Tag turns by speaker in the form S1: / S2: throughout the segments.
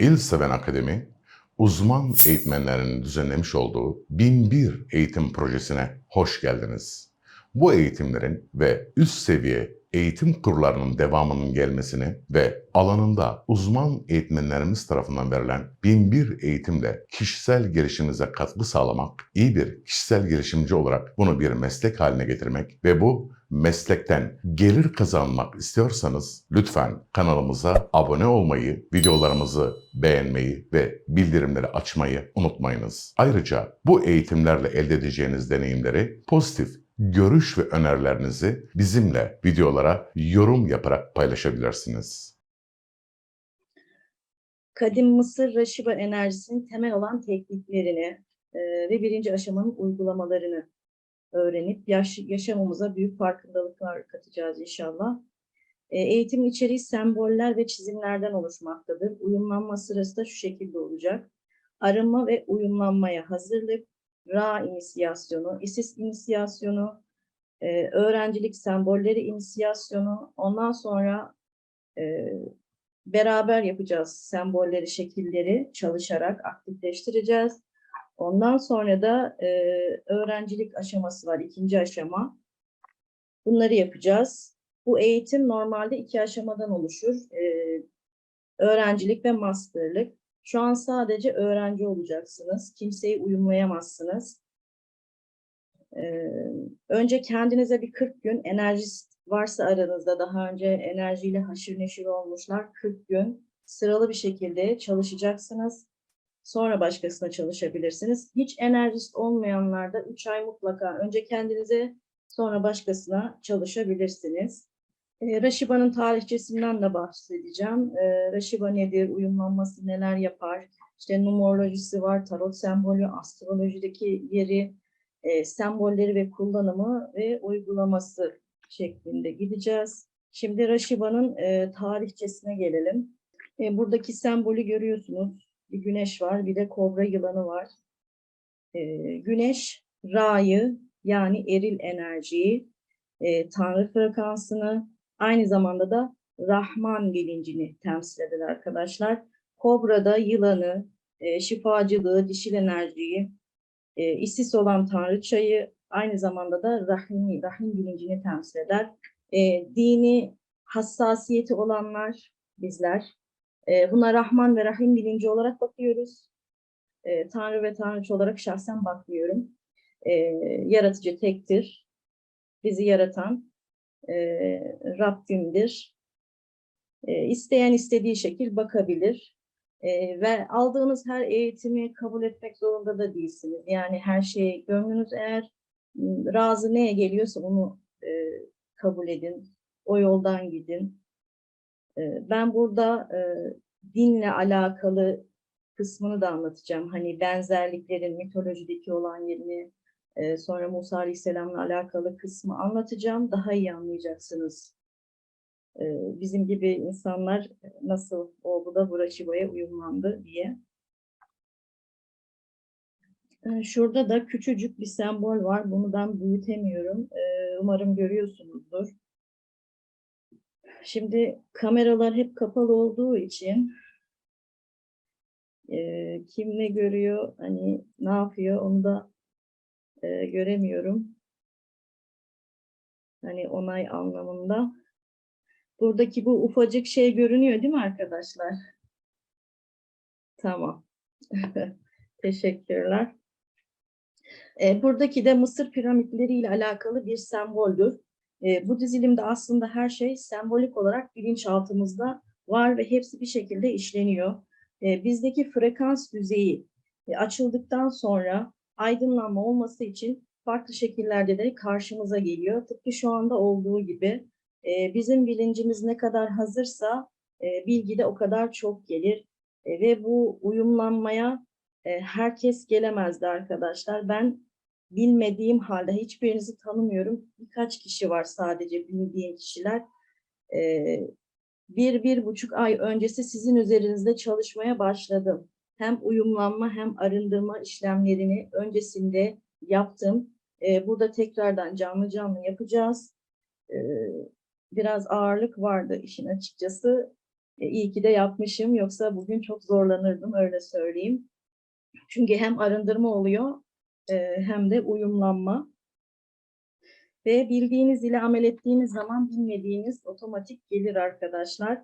S1: İl Seven Akademi, uzman eğitmenlerin düzenlemiş olduğu 1001 eğitim projesine hoş geldiniz. Bu eğitimlerin ve üst seviye eğitim kurlarının devamının gelmesini ve alanında uzman eğitmenlerimiz tarafından verilen 1001 eğitimle kişisel gelişiminize katkı sağlamak, iyi bir kişisel gelişimci olarak bunu bir meslek haline getirmek ve bu meslekten gelir kazanmak istiyorsanız lütfen kanalımıza abone olmayı, videolarımızı beğenmeyi ve bildirimleri açmayı unutmayınız. Ayrıca bu eğitimlerle elde edeceğiniz deneyimleri pozitif görüş ve önerilerinizi bizimle videolara yorum yaparak paylaşabilirsiniz.
S2: Kadim Mısır Raşiba enerjisinin temel olan tekniklerini ve birinci aşamanın uygulamalarını öğrenip yaş, yaşamımıza büyük farkındalıklar katacağız inşallah. E, eğitimin içeriği semboller ve çizimlerden oluşmaktadır. Uyumlanma sırası da şu şekilde olacak. Arınma ve uyumlanmaya hazırlık, Ra inisiyasyonu, Isis inisiyasyonu, e, öğrencilik sembolleri inisiyasyonu, ondan sonra e, beraber yapacağız sembolleri, şekilleri çalışarak aktifleştireceğiz. Ondan sonra da e, öğrencilik aşaması var, ikinci aşama. Bunları yapacağız. Bu eğitim normalde iki aşamadan oluşur. E, öğrencilik ve masterlık. Şu an sadece öğrenci olacaksınız. Kimseyi uyumlayamazsınız. Ee, önce kendinize bir 40 gün enerjist varsa aranızda daha önce enerjiyle haşır neşir olmuşlar 40 gün sıralı bir şekilde çalışacaksınız. Sonra başkasına çalışabilirsiniz. Hiç enerjist olmayanlar da 3 ay mutlaka önce kendinize sonra başkasına çalışabilirsiniz. E, Raşiba'nın tarihçesinden de bahsedeceğim. E, Raşiba nedir, uyumlanması neler yapar? İşte numerolojisi var, tarot sembolü, astrolojideki yeri, e, sembolleri ve kullanımı ve uygulaması şeklinde gideceğiz. Şimdi Raşiba'nın e, tarihçesine gelelim. E, buradaki sembolü görüyorsunuz. Bir güneş var, bir de kobra yılanı var. E, güneş, Ra'yı yani eril enerjiyi, e, tanrı frekansını, aynı zamanda da Rahman bilincini temsil eder arkadaşlar. Kobra da yılanı, e, şifacılığı, dişil enerjiyi, e, Isis olan tanrıçayı aynı zamanda da rahimi, rahim bilincini temsil eder. E, dini hassasiyeti olanlar bizler. E, buna Rahman ve Rahim bilinci olarak bakıyoruz. E, Tanrı ve Tanrıç olarak şahsen bakmıyorum. E, yaratıcı tektir. Bizi yaratan e, Rabbimdir. E, isteyen istediği şekil bakabilir. Ve aldığınız her eğitimi kabul etmek zorunda da değilsiniz. Yani her şeyi gönlünüz eğer m, razı neye geliyorsa onu e, kabul edin. O yoldan gidin. E, ben burada e, dinle alakalı kısmını da anlatacağım. Hani benzerliklerin mitolojideki olan yerini, e, sonra Musa Aleyhisselam'la alakalı kısmı anlatacağım. Daha iyi anlayacaksınız. E, bizim gibi insanlar nasıl oldu da bu Raşiba'ya uyumlandı diye. E, Şurada da küçücük bir sembol var. Bunu ben büyütemiyorum. Umarım görüyorsunuzdur. Şimdi kameralar hep kapalı olduğu için e, kim ne görüyor, hani ne yapıyor onu da e, göremiyorum. Hani onay anlamında. Buradaki bu ufacık şey görünüyor değil mi arkadaşlar? Tamam. Teşekkürler. E, buradaki de Mısır piramitleri ile alakalı bir semboldür. E, bu dizilimde aslında her şey sembolik olarak bilinçaltımızda var ve hepsi bir şekilde işleniyor. E, bizdeki frekans düzeyi e, açıldıktan sonra aydınlanma olması için farklı şekillerde de karşımıza geliyor. Tıpkı şu anda olduğu gibi e, bizim bilincimiz ne kadar hazırsa e, bilgi de o kadar çok gelir. E, ve bu uyumlanmaya e, herkes gelemezdi arkadaşlar. Ben bilmediğim halde hiçbirinizi tanımıyorum. Birkaç kişi var sadece bildiğim kişiler. E, bir, bir buçuk ay öncesi sizin üzerinizde çalışmaya başladım. Hem uyumlanma hem arındırma işlemlerini öncesinde yaptım. E, burada tekrardan canlı canlı yapacağız. E, biraz ağırlık vardı işin açıkçası. E, iyi ki de yapmışım. Yoksa bugün çok zorlanırdım öyle söyleyeyim. Çünkü hem arındırma oluyor hem de uyumlanma. Ve bildiğiniz ile amel ettiğiniz zaman bilmediğiniz otomatik gelir arkadaşlar.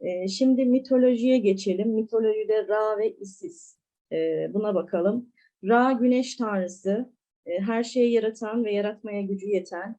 S2: E, şimdi mitolojiye geçelim. Mitolojide Ra ve Isis. E, buna bakalım. Ra güneş tanrısı, e, her şeyi yaratan ve yaratmaya gücü yeten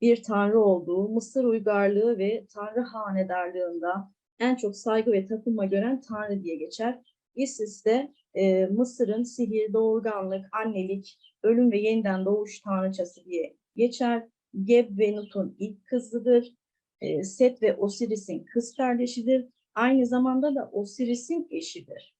S2: bir tanrı olduğu, Mısır uygarlığı ve tanrı hanedarlığında en çok saygı ve tapınma gören tanrı diye geçer. Isis de e, Mısır'ın sihir, doğurganlık, annelik, ölüm ve yeniden doğuş tanrıçası diye geçer. Geb ve Nut'un ilk kızıdır. E, Set ve Osiris'in kız kardeşidir. Aynı zamanda da Osiris'in eşidir.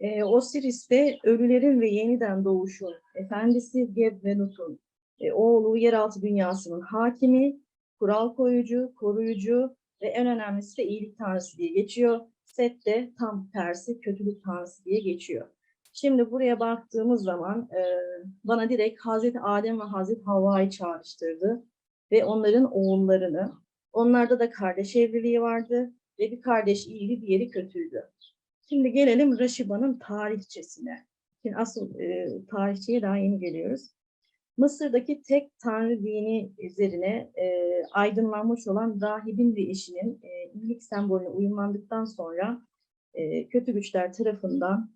S2: E, Osiris de ölülerin ve yeniden doğuşun efendisi Geb ve Nut'un e, oğlu yeraltı dünyasının hakimi, kural koyucu, koruyucu ve en önemlisi de iyilik tanrısı diye geçiyor. Set de tam tersi kötülük tanrısı diye geçiyor. Şimdi buraya baktığımız zaman e, bana direkt Hazreti Adem ve Hazreti Havva'yı çağrıştırdı ve onların oğullarını. Onlarda da kardeş evliliği vardı ve bir kardeş iyiydi, diğeri kötüydü. Şimdi gelelim Raşiba'nın tarihçesine. Şimdi asıl e, tarihçeye daha yeni geliyoruz. Mısır'daki tek tanrı dini üzerine e, aydınlanmış olan rahibin ve eşinin e, iyilik sembolüne uyumlandıktan sonra e, kötü güçler tarafından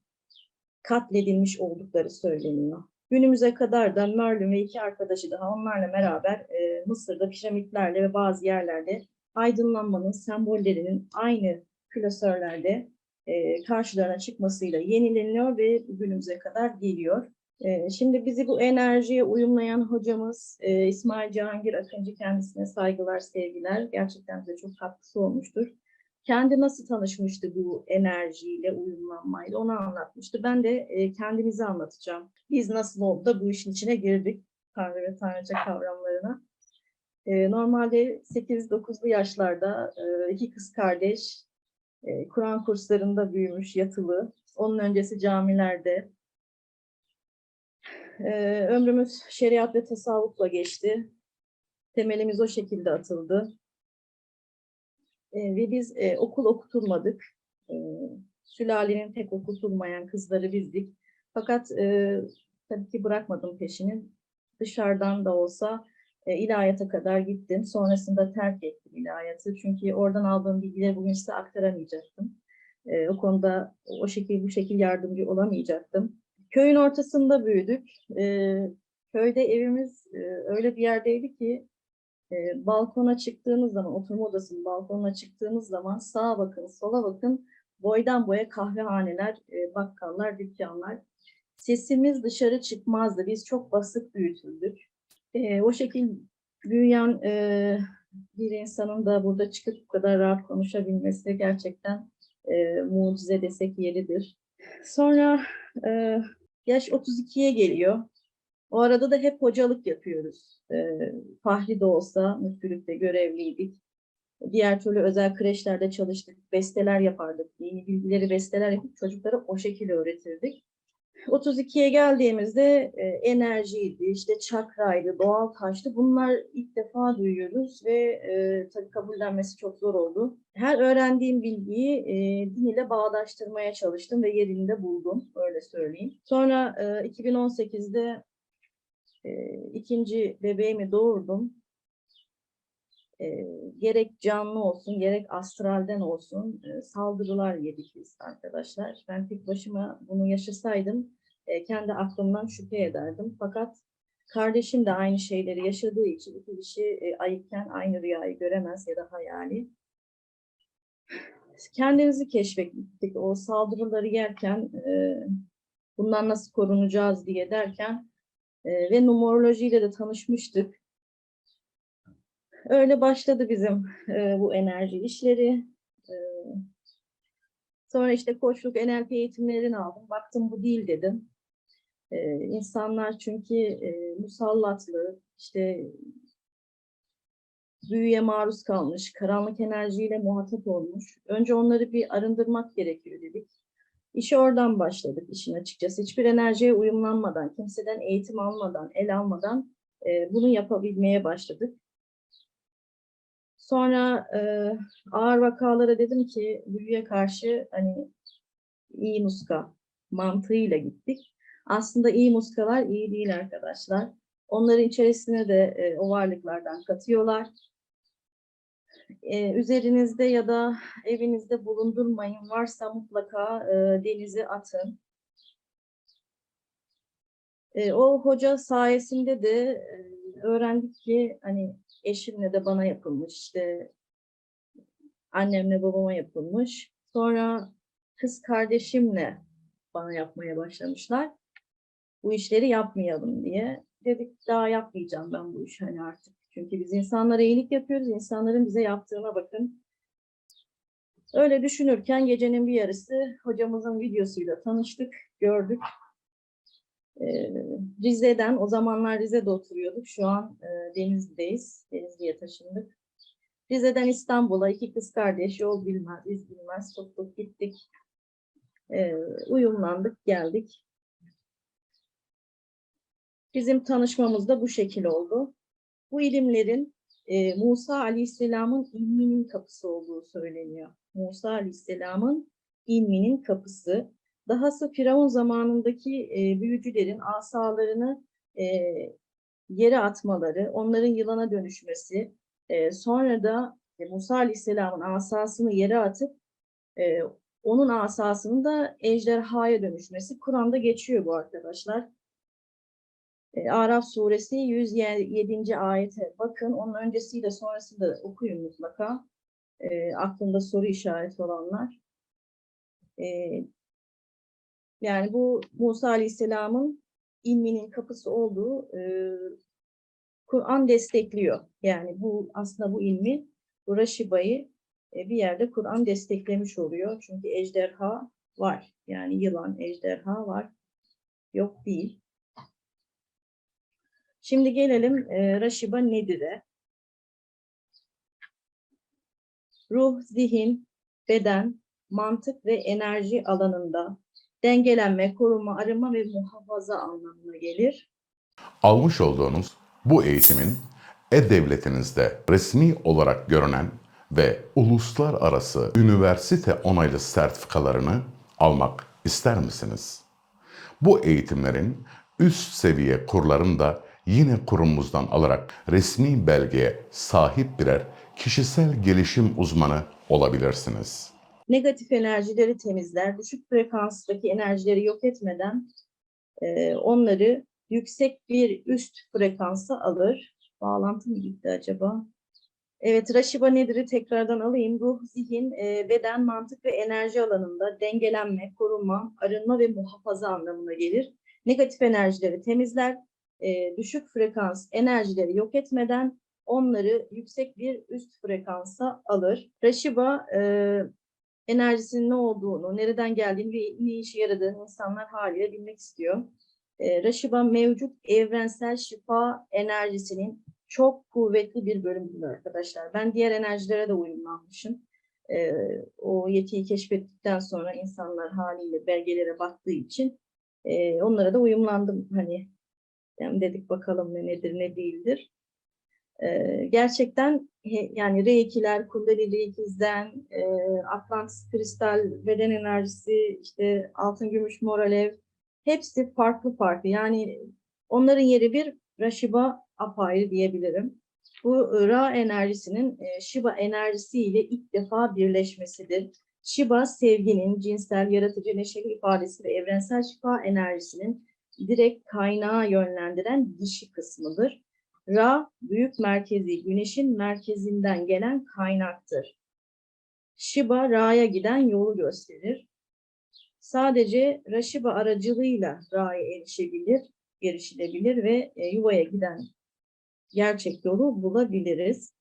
S2: katledilmiş oldukları söyleniyor. Günümüze kadar da Merlin ve iki arkadaşı daha onlarla beraber e, Mısır'da piramitlerle ve bazı yerlerde aydınlanmanın sembollerinin aynı klasörlerde e, karşılarına çıkmasıyla yenileniyor ve günümüze kadar geliyor. Ee, Şimdi bizi bu enerjiye uyumlayan hocamız e, İsmail Cihangir Akıncı kendisine saygılar, sevgiler. Gerçekten bize çok katkısı olmuştur. Kendi nasıl tanışmıştı bu enerjiyle, uyumlanmayla onu anlatmıştı. Ben de e, kendimizi anlatacağım. Biz nasıl oldu da bu işin içine girdik Tanrı ve Tanrıca kavramlarına. E, Normalde 8-9'lu yaşlarda iki kız kardeş Kur'an kurslarında büyümüş, yatılı. Onun öncesi camilerde, ee, ömrümüz şeriat ve tasavvufla geçti. Temelimiz o şekilde atıldı. Ee, ve biz e, okul okutulmadık. Ee, sülalenin tek okutulmayan kızları bizdik. Fakat e, tabii ki bırakmadım peşini. Dışarıdan da olsa e, ilahiyata kadar gittim. Sonrasında terk ettim ilahiyatı. Çünkü oradan aldığım bilgileri bugün size aktaramayacaktım. E, o konuda o şekil bu şekil yardımcı olamayacaktım. Köyün ortasında büyüdük. Ee, köyde evimiz e, öyle bir yerdeydi ki e, balkona çıktığınız zaman, oturma odasının balkonuna çıktığınız zaman sağa bakın, sola bakın, boydan boya kahvehaneler, e, bakkallar, dükkanlar. Sesimiz dışarı çıkmazdı. Biz çok basık büyütüldük. E, o şekil büyüyen e, bir insanın da burada çıkıp bu kadar rahat konuşabilmesi gerçekten e, mucize desek yeridir. Sonra e, Yaş 32'ye geliyor. O arada da hep hocalık yapıyoruz. Ee, Fahri de olsa müftülükte görevliydik. Diğer türlü özel kreşlerde çalıştık. Besteler yapardık. Yeni bilgileri besteler yapıp çocuklara o şekilde öğretirdik. 32'ye geldiğimizde e, enerjiydi, işte çakraydı, doğal taştı. Bunlar ilk defa duyuyoruz ve e, tabii kabullenmesi çok zor oldu. Her öğrendiğim bilgiyi e, din ile bağdaştırmaya çalıştım ve yerinde buldum, öyle söyleyeyim. Sonra e, 2018'de e, ikinci bebeğimi doğurdum. E, gerek canlı olsun, gerek astralden olsun e, saldırılar yedik biz arkadaşlar. Ben tek başıma bunu yaşasaydım e, kendi aklımdan şüphe ederdim. Fakat kardeşim de aynı şeyleri yaşadığı için iki kişi e, ayıkken aynı rüyayı göremez ya da hayali. Kendimizi keşfettik. O saldırıları yerken e, bundan nasıl korunacağız diye derken e, ve numerolojiyle de tanışmıştık. Öyle başladı bizim e, bu enerji işleri. E, sonra işte koçluk, NLP eğitimlerini aldım. Baktım bu değil dedim. E, insanlar çünkü e, musallatlı, işte büyüye maruz kalmış, karanlık enerjiyle muhatap olmuş. Önce onları bir arındırmak gerekiyor dedik. İşe oradan başladık işin açıkçası. Hiçbir enerjiye uyumlanmadan, kimseden eğitim almadan, el almadan e, bunu yapabilmeye başladık. Sonra e, ağır vakalara dedim ki büyüye karşı hani iyi muska mantığıyla gittik. Aslında iyi muskalar iyi değil arkadaşlar. Onların içerisine de e, o varlıklardan katıyorlar. E, üzerinizde ya da evinizde bulundurmayın. Varsa mutlaka e, denize atın. E, o hoca sayesinde de e, öğrendik ki hani eşimle de bana yapılmış işte annemle babama yapılmış. Sonra kız kardeşimle bana yapmaya başlamışlar. Bu işleri yapmayalım diye. Dedik daha yapmayacağım ben bu işi hani artık. Çünkü biz insanlara iyilik yapıyoruz. İnsanların bize yaptığına bakın. Öyle düşünürken gecenin bir yarısı hocamızın videosuyla tanıştık, gördük. Ee, Rize'den, o zamanlar Rize'de oturuyorduk. Şu an e, Denizli'deyiz. Denizli'ye taşındık. Rize'den İstanbul'a iki kız kardeş yol bilmez, iz bilmez tuttuk gittik. Ee, uyumlandık, geldik. Bizim tanışmamız da bu şekil oldu. Bu ilimlerin e, Musa Aleyhisselam'ın ilminin kapısı olduğu söyleniyor. Musa Aleyhisselam'ın ilminin kapısı. Dahası Firavun zamanındaki e, büyücülerin asalarını e, yere atmaları, onların yılana dönüşmesi, e, sonra da e, Musa Aleyhisselam'ın asasını yere atıp e, onun asasının da ejderhaya dönüşmesi. Kur'an'da geçiyor bu arkadaşlar. E, Araf suresi 107. ayete bakın. Onun öncesiyle sonrasını da okuyun mutlaka. E, aklında soru işareti olanlar. E, yani bu Musa Aleyhisselam'ın ilminin kapısı olduğu e, Kur'an destekliyor. Yani bu aslında bu ilmi, bu Raşiba'yı e, bir yerde Kur'an desteklemiş oluyor. Çünkü ejderha var. Yani yılan, ejderha var. Yok değil. Şimdi gelelim e, Raşiba nedir'e. Ruh, zihin, beden, mantık ve enerji alanında dengelenme, koruma, arınma ve muhafaza anlamına gelir.
S1: Almış olduğunuz bu eğitimin e-devletinizde resmi olarak görünen ve uluslararası üniversite onaylı sertifikalarını almak ister misiniz? Bu eğitimlerin üst seviye kurlarını da yine kurumumuzdan alarak resmi belgeye sahip birer kişisel gelişim uzmanı olabilirsiniz.
S2: Negatif enerjileri temizler, düşük frekanstaki enerjileri yok etmeden e, onları yüksek bir üst frekansa alır. Bağlantı mı gitti acaba? Evet, Raşiba nedir'i tekrardan alayım. Ruh, zihin, e, beden, mantık ve enerji alanında dengelenme, korunma, arınma ve muhafaza anlamına gelir. Negatif enerjileri temizler, e, düşük frekans enerjileri yok etmeden onları yüksek bir üst frekansa alır. Raşiba e, enerjisinin ne olduğunu, nereden geldiğini ve ne işe yaradığını insanlar haliyle bilmek istiyor. E, Raşiba mevcut evrensel şifa enerjisinin çok kuvvetli bir bölümüdür arkadaşlar. Ben diğer enerjilere de uyumlanmışım. E, o yetiyi keşfettikten sonra insanlar haliyle belgelere baktığı için e, onlara da uyumlandım. Hani dedik bakalım ne nedir ne değildir. Ee, gerçekten yani R2'ler, Kundalini ikizden, e, Atlantis kristal, beden enerjisi, işte altın gümüş mor alev hepsi farklı farklı. Yani onların yeri bir Rashiba apayrı diyebilirim. Bu Ra enerjisinin e, Shiba enerjisiyle ilk defa birleşmesidir. Shiba sevginin cinsel, yaratıcı, neşeli ifadesi ve evrensel şifa enerjisinin direkt kaynağa yönlendiren dişi kısmıdır. Ra, büyük merkezi, güneşin merkezinden gelen kaynaktır. Shiba, Ra'ya giden yolu gösterir. Sadece Rashiba aracılığıyla Ra'ya erişebilir, erişilebilir ve e, yuvaya giden gerçek yolu bulabiliriz.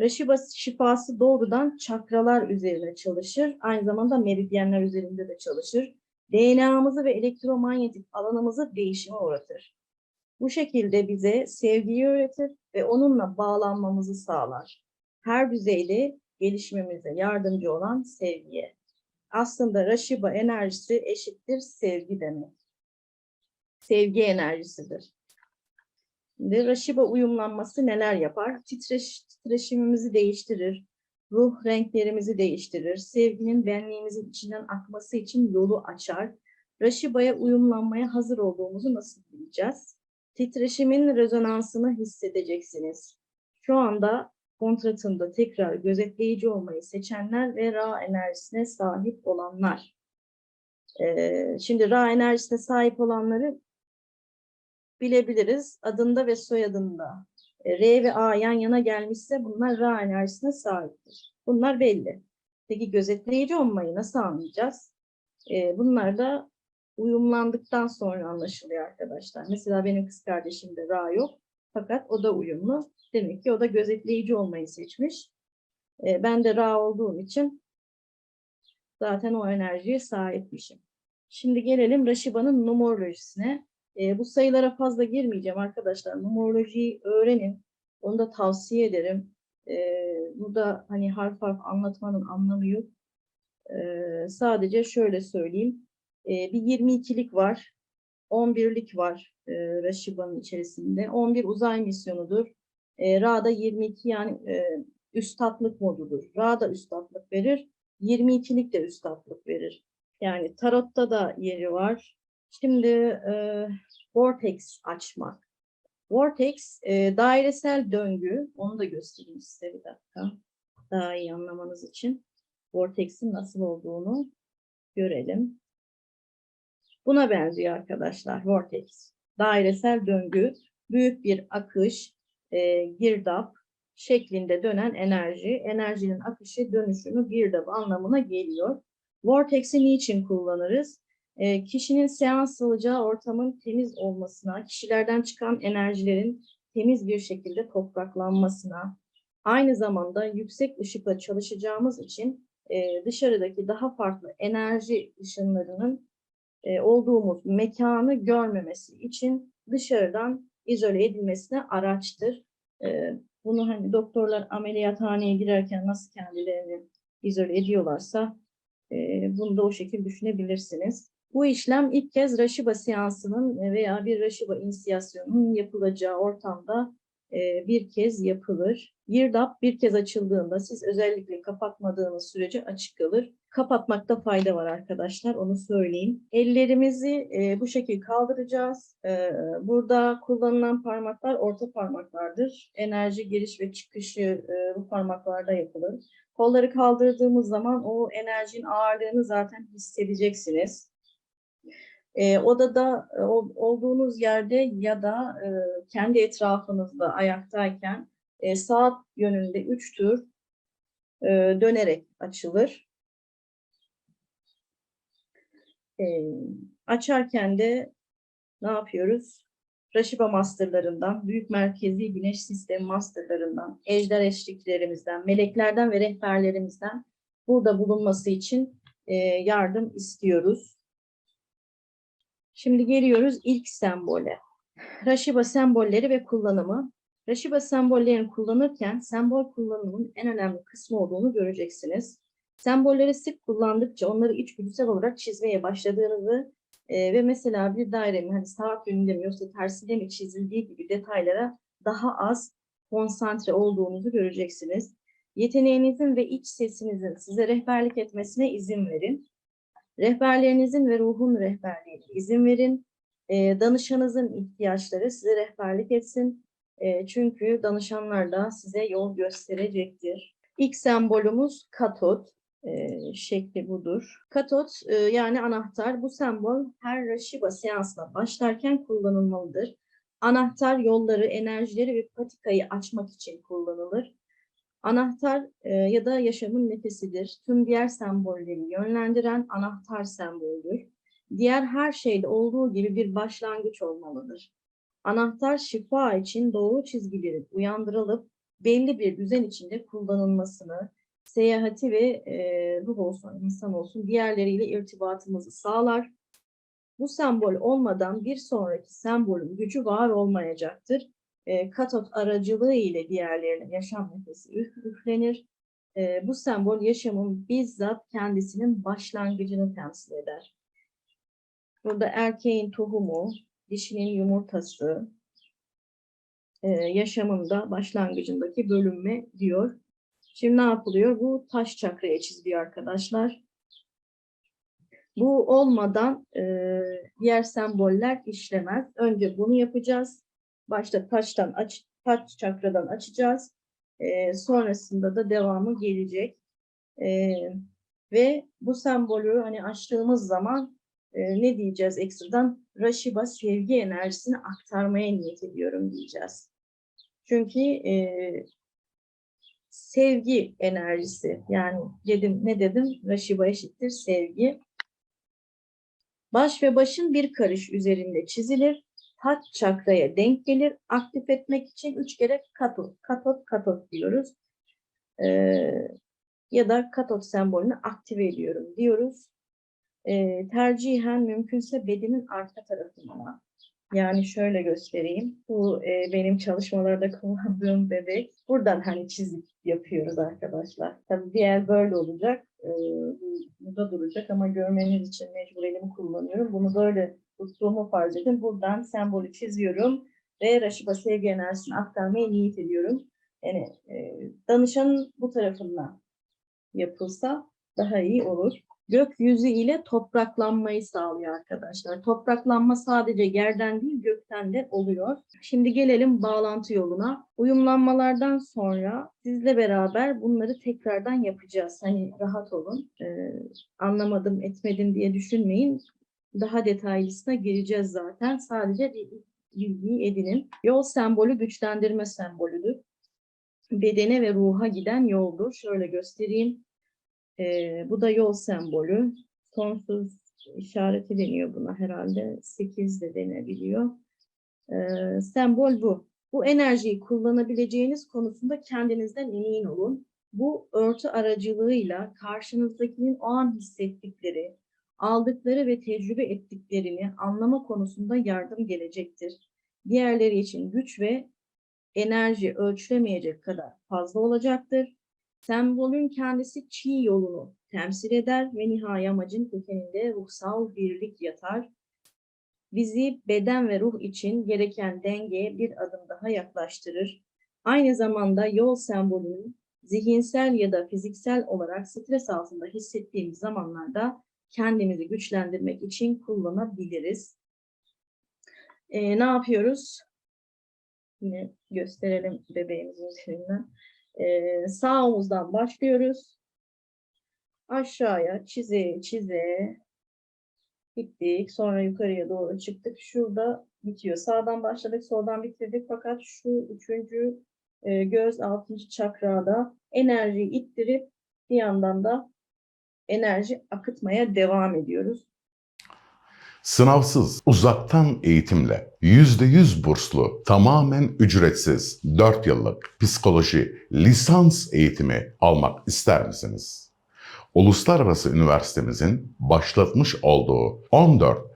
S2: Rashiba şifası doğrudan çakralar üzerine çalışır. Aynı zamanda meridyenler üzerinde de çalışır. DNA'mızı ve elektromanyetik alanımızı değişime uğratır. Bu şekilde bize sevgiyi öğretir ve onunla bağlanmamızı sağlar. Her düzeyde gelişmemize yardımcı olan sevgiye. Aslında Rashiba enerjisi eşittir sevgi demek. Sevgi enerjisidir. Şimdi Raşiba uyumlanması neler yapar? Titreş, titreşimimizi değiştirir. Ruh renklerimizi değiştirir. Sevginin benliğimizin içinden akması için yolu açar. Raşiba'ya uyumlanmaya hazır olduğumuzu nasıl bileceğiz? Titreşimin rezonansını hissedeceksiniz. Şu anda kontratında tekrar gözetleyici olmayı seçenler ve Ra enerjisine sahip olanlar. Ee, şimdi Ra enerjisine sahip olanları bilebiliriz. Adında ve soyadında e, R ve A yan yana gelmişse bunlar Ra enerjisine sahiptir. Bunlar belli. Peki gözetleyici olmayı nasıl anlayacağız? E, bunlar da uyumlandıktan sonra anlaşılıyor arkadaşlar. Mesela benim kız kardeşimde Ra yok. Fakat o da uyumlu. Demek ki o da gözetleyici olmayı seçmiş. E, ben de Ra olduğum için zaten o enerjiye sahipmişim. Şimdi gelelim Raşiba'nın numerolojisine. E, bu sayılara fazla girmeyeceğim arkadaşlar. Numerolojiyi öğrenin. Onu da tavsiye ederim. E, burada hani harf harf anlatmanın anlamı yok. Sadece şöyle söyleyeyim. E, bir 22'lik var. 11'lik var e, Raşiba'nın içerisinde. 11 uzay misyonudur. E, Ra'da 22 yani e, üstatlık modudur. Ra da üstatlık verir. 22'lik de üstatlık verir. Yani tarotta da yeri var. Şimdi e, vortex açmak. Vortex e, dairesel döngü. Onu da göstereyim size bir dakika. Daha iyi anlamanız için. Vortex'in nasıl olduğunu görelim. Buna benziyor arkadaşlar vortex. Dairesel döngü, büyük bir akış, e, girdap şeklinde dönen enerji. Enerjinin akışı, dönüşümü girdap anlamına geliyor. Vortex'i niçin kullanırız? E, kişinin seans alacağı ortamın temiz olmasına, kişilerden çıkan enerjilerin temiz bir şekilde topraklanmasına, aynı zamanda yüksek ışıkla çalışacağımız için e, dışarıdaki daha farklı enerji ışınlarının e, olduğumuz mekanı görmemesi için dışarıdan izole edilmesine araçtır. E, bunu hani doktorlar ameliyathaneye girerken nasıl kendilerini izole ediyorlarsa e, bunu da o şekilde düşünebilirsiniz. Bu işlem ilk kez Raşiba seansının veya bir Raşiba inisiyasyonunun yapılacağı ortamda bir kez yapılır. Girdap bir kez açıldığında siz özellikle kapatmadığınız sürece açık kalır. Kapatmakta fayda var arkadaşlar onu söyleyeyim. Ellerimizi e, bu şekilde kaldıracağız. E, burada kullanılan parmaklar orta parmaklardır. Enerji giriş ve çıkışı e, bu parmaklarda yapılır. Kolları kaldırdığımız zaman o enerjinin ağırlığını zaten hissedeceksiniz. E, odada e, ol- olduğunuz yerde ya da e, kendi etrafınızda ayaktayken e, saat yönünde üç tur e, dönerek açılır. E, açarken de ne yapıyoruz? Raşiba masterlarından, büyük merkezi güneş sistemi masterlarından, ejder eşliklerimizden, meleklerden ve rehberlerimizden burada bulunması için e, yardım istiyoruz. Şimdi geliyoruz ilk sembole. Raşiba sembolleri ve kullanımı. Raşiba sembollerini kullanırken sembol kullanımının en önemli kısmı olduğunu göreceksiniz. Sembolleri sık kullandıkça onları içgüdüsel olarak çizmeye başladığınızı e, ve mesela bir dairenin hani saat yönünde mi yoksa tersine mi çizildiği gibi detaylara daha az konsantre olduğunuzu göreceksiniz. Yeteneğinizin ve iç sesinizin size rehberlik etmesine izin verin. Rehberlerinizin ve ruhun rehberliğine izin verin. E, danışanınızın ihtiyaçları size rehberlik etsin. E, çünkü danışanlar da size yol gösterecektir. İlk sembolümüz katot. E, şekli budur. Katot e, yani anahtar. Bu sembol her Raşiba seansına başlarken kullanılmalıdır. Anahtar yolları, enerjileri ve patikayı açmak için kullanılır. Anahtar e, ya da yaşamın nefesidir. Tüm diğer sembolleri yönlendiren anahtar semboldür. Diğer her şeyde olduğu gibi bir başlangıç olmalıdır. Anahtar şifa için doğru çizgilerin uyandırılıp belli bir düzen içinde kullanılmasını, seyahati ve e, ruh olsun, insan olsun diğerleriyle irtibatımızı sağlar. Bu sembol olmadan bir sonraki sembolün gücü var olmayacaktır e, katot aracılığı ile diğerlerine yaşam nefesi üf- üflenir. E, bu sembol yaşamın bizzat kendisinin başlangıcını temsil eder. Burada erkeğin tohumu, dişinin yumurtası, e, yaşamında başlangıcındaki bölünme diyor. Şimdi ne yapılıyor? Bu taş çakraya çiziliyor arkadaşlar. Bu olmadan e, diğer semboller işlemez. Önce bunu yapacağız. Başta taştan aç, taç çakradan açacağız. E, sonrasında da devamı gelecek. E, ve bu sembolü hani açtığımız zaman e, ne diyeceğiz ekstradan? Rashiba sevgi enerjisini aktarmaya niyet ediyorum diyeceğiz. Çünkü e, sevgi enerjisi yani dedim ne dedim? Rashiba eşittir sevgi. Baş ve başın bir karış üzerinde çizilir. Taç çakraya denk gelir. Aktif etmek için üç kere katot, katot, katot diyoruz. Ee, ya da katot sembolünü aktive ediyorum diyoruz. Ee, tercihen mümkünse bedenin arka tarafına. Yani şöyle göstereyim. Bu e, benim çalışmalarda kullandığım bebek. Buradan hani çizik yapıyoruz arkadaşlar. Tabii diğer böyle olacak. Ee, bu burada duracak ama görmeniz için mecbur elimi kullanıyorum. Bunu böyle tuttuğumu farz edin. Buradan sembolü çiziyorum ve Raşiba sevgi enerjisini aktarmaya niyet ediyorum. Yani e, danışanın bu tarafından yapılsa daha iyi olur. Gökyüzü ile topraklanmayı sağlıyor arkadaşlar. Topraklanma sadece yerden değil gökten de oluyor. Şimdi gelelim bağlantı yoluna. Uyumlanmalardan sonra sizle beraber bunları tekrardan yapacağız. Hani rahat olun. Ee, anlamadım etmedim diye düşünmeyin. Daha detaylısına gireceğiz zaten. Sadece bir bilgiyi edinin. Yol sembolü güçlendirme sembolüdür. Bedene ve ruha giden yoldur. Şöyle göstereyim. Ee, bu da yol sembolü. Sonsuz işareti deniyor buna herhalde. 8 de denebiliyor. Ee, sembol bu. Bu enerjiyi kullanabileceğiniz konusunda kendinizden emin olun. Bu örtü aracılığıyla karşınızdakinin o an hissettikleri, aldıkları ve tecrübe ettiklerini anlama konusunda yardım gelecektir. Diğerleri için güç ve enerji ölçülemeyecek kadar fazla olacaktır. Sembolün kendisi çi yolunu temsil eder ve nihai amacın kökeninde ruhsal birlik yatar. Bizi beden ve ruh için gereken dengeye bir adım daha yaklaştırır. Aynı zamanda yol sembolünün zihinsel ya da fiziksel olarak stres altında hissettiğimiz zamanlarda kendimizi güçlendirmek için kullanabiliriz. Ee, ne yapıyoruz? Yine gösterelim bebeğimizin üzerinden. Ee, sağ omuzdan başlıyoruz. Aşağıya çize çize gittik. Sonra yukarıya doğru çıktık. Şurada bitiyor. Sağdan başladık, soldan bitirdik. Fakat şu üçüncü e, göz altıncı çakrada enerjiyi ittirip bir yandan da enerji akıtmaya devam ediyoruz.
S1: Sınavsız, uzaktan eğitimle, %100 burslu, tamamen ücretsiz 4 yıllık psikoloji lisans eğitimi almak ister misiniz? Uluslararası Üniversitemizin başlatmış olduğu 14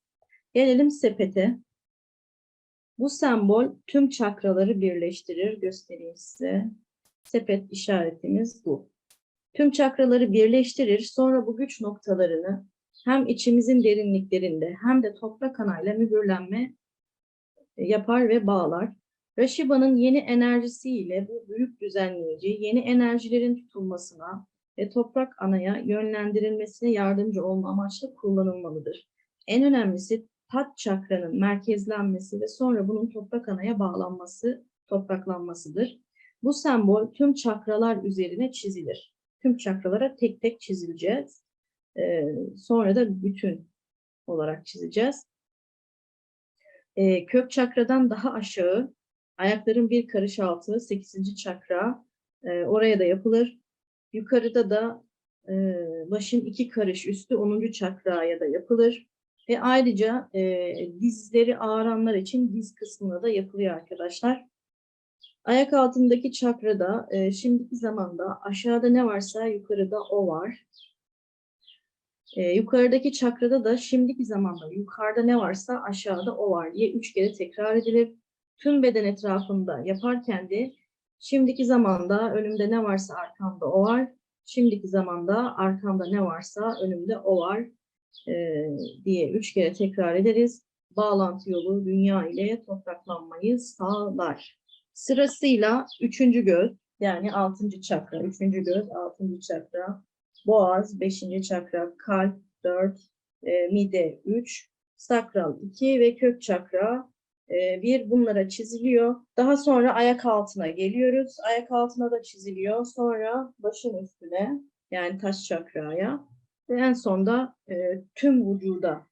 S2: Gelelim sepete. Bu sembol tüm çakraları birleştirir. Göstereyim size. Sepet işaretimiz bu. Tüm çakraları birleştirir. Sonra bu güç noktalarını hem içimizin derinliklerinde hem de toprak anayla mühürlenme yapar ve bağlar. Rashiba'nın yeni enerjisiyle bu büyük düzenleyici yeni enerjilerin tutulmasına ve toprak anaya yönlendirilmesine yardımcı olma amaçlı kullanılmalıdır. En önemlisi tat çakranın merkezlenmesi ve sonra bunun toprak anaya bağlanması, topraklanmasıdır. Bu sembol tüm çakralar üzerine çizilir. Tüm çakralara tek tek çizileceğiz. Ee, sonra da bütün olarak çizeceğiz. Ee, kök çakradan daha aşağı, ayakların bir karış altı, 8. çakra, e, oraya da yapılır. Yukarıda da e, başın iki karış üstü 10. çakraya da yapılır. Ve ayrıca e, dizleri ağıranlar için diz kısmına da yapılıyor arkadaşlar. Ayak altındaki çakrada e, şimdiki zamanda aşağıda ne varsa yukarıda o var. E, yukarıdaki çakrada da şimdiki zamanda yukarıda ne varsa aşağıda o var diye üç kere tekrar edilir. Tüm beden etrafında yaparken de şimdiki zamanda önümde ne varsa arkamda o var. Şimdiki zamanda arkamda ne varsa önümde o var e, diye üç kere tekrar ederiz. Bağlantı yolu dünya ile topraklanmayı sağlar. Sırasıyla üçüncü göz yani altıncı çakra, üçüncü göz, altıncı çakra, boğaz, beşinci çakra, kalp, dört, e, mide, üç, sakral, iki ve kök çakra, e, bir bunlara çiziliyor. Daha sonra ayak altına geliyoruz. Ayak altına da çiziliyor. Sonra başın üstüne yani taş çakraya ve en sonda e, tüm vücuda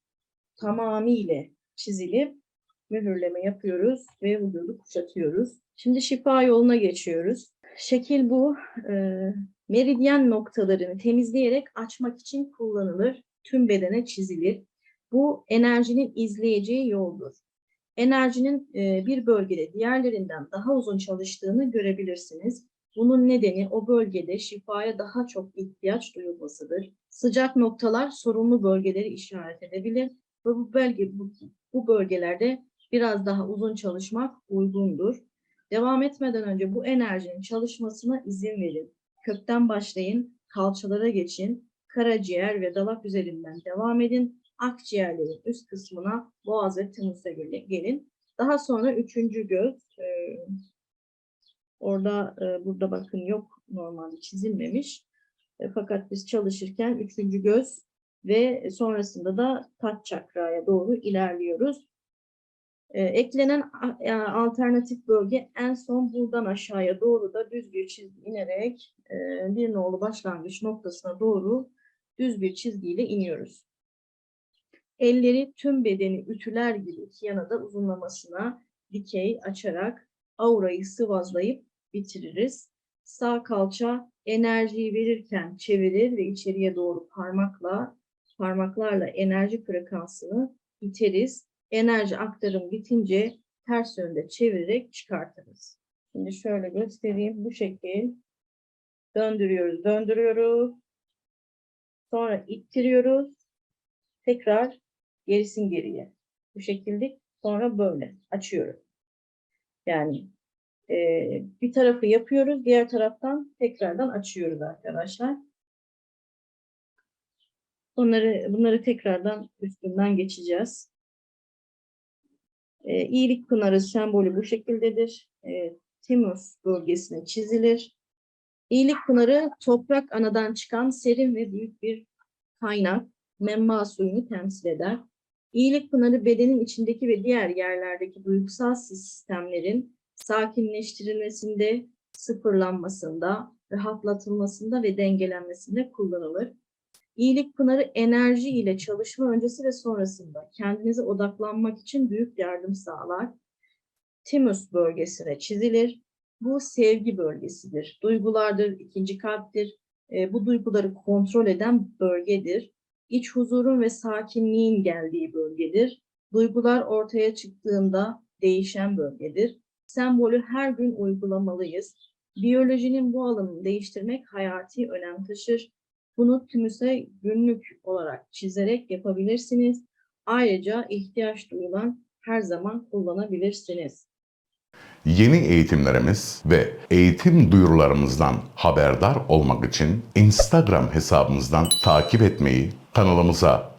S2: tamamıyla çizilip mühürleme yapıyoruz ve vücudu kuşatıyoruz. Şimdi şifa yoluna geçiyoruz. Şekil bu. E, meridyen noktalarını temizleyerek açmak için kullanılır. Tüm bedene çizilir. Bu enerjinin izleyeceği yoldur. Enerjinin e, bir bölgede diğerlerinden daha uzun çalıştığını görebilirsiniz. Bunun nedeni o bölgede şifaya daha çok ihtiyaç duyulmasıdır. Sıcak noktalar sorunlu bölgeleri işaret edebilir ve bu bölge bu, bu bölgelerde biraz daha uzun çalışmak uygundur. Devam etmeden önce bu enerjinin çalışmasına izin verin. Kökten başlayın, kalçalara geçin, karaciğer ve dalak üzerinden devam edin. Akciğerlerin üst kısmına boğaz ve tımısa gelin. Daha sonra üçüncü göz, e, orada e, burada bakın yok normalde çizilmemiş. E, fakat biz çalışırken üçüncü göz ve sonrasında da taç çakraya doğru ilerliyoruz. E, eklenen e, alternatif bölge en son buradan aşağıya doğru da düz bir çizgi inerek bir nolu başlangıç noktasına doğru düz bir çizgiyle iniyoruz. Elleri tüm bedeni ütüler gibi iki yana da uzunlamasına dikey açarak aurayı sıvazlayıp bitiririz. Sağ kalça enerjiyi verirken çevirir ve içeriye doğru parmakla parmaklarla enerji frekansını iteriz. Enerji aktarım bitince ters yönde çevirerek çıkartırız. Şimdi şöyle göstereyim. Bu şekil döndürüyoruz, döndürüyoruz. Sonra ittiriyoruz. Tekrar gerisin geriye. Bu şekilde sonra böyle açıyoruz. Yani eee, bir tarafı yapıyoruz, diğer taraftan tekrardan açıyoruz arkadaşlar. Bunları bunları tekrardan üstünden geçeceğiz. Eee iyilik pınarı sembolü bu şekildedir. Eee Timus bölgesine çizilir. İyilik pınarı toprak anadan çıkan serin ve büyük bir kaynak. Memma suyunu temsil eder. İyilik pınarı bedenin içindeki ve diğer yerlerdeki duygusal sistemlerin sakinleştirilmesinde, sıfırlanmasında, rahatlatılmasında ve dengelenmesinde kullanılır. İyilik pınarı enerji ile çalışma öncesi ve sonrasında kendinize odaklanmak için büyük yardım sağlar. Timus bölgesine çizilir. Bu sevgi bölgesidir. Duygulardır, ikinci kalptir. E, bu duyguları kontrol eden bölgedir. İç huzurun ve sakinliğin geldiği bölgedir. Duygular ortaya çıktığında değişen bölgedir. Sembolü her gün uygulamalıyız. Biyolojinin bu alanını değiştirmek hayati önem taşır. Bunu tümüse günlük olarak çizerek yapabilirsiniz. Ayrıca ihtiyaç duyulan her zaman kullanabilirsiniz.
S1: Yeni eğitimlerimiz ve eğitim duyurularımızdan haberdar olmak için Instagram hesabımızdan takip etmeyi, kanalımıza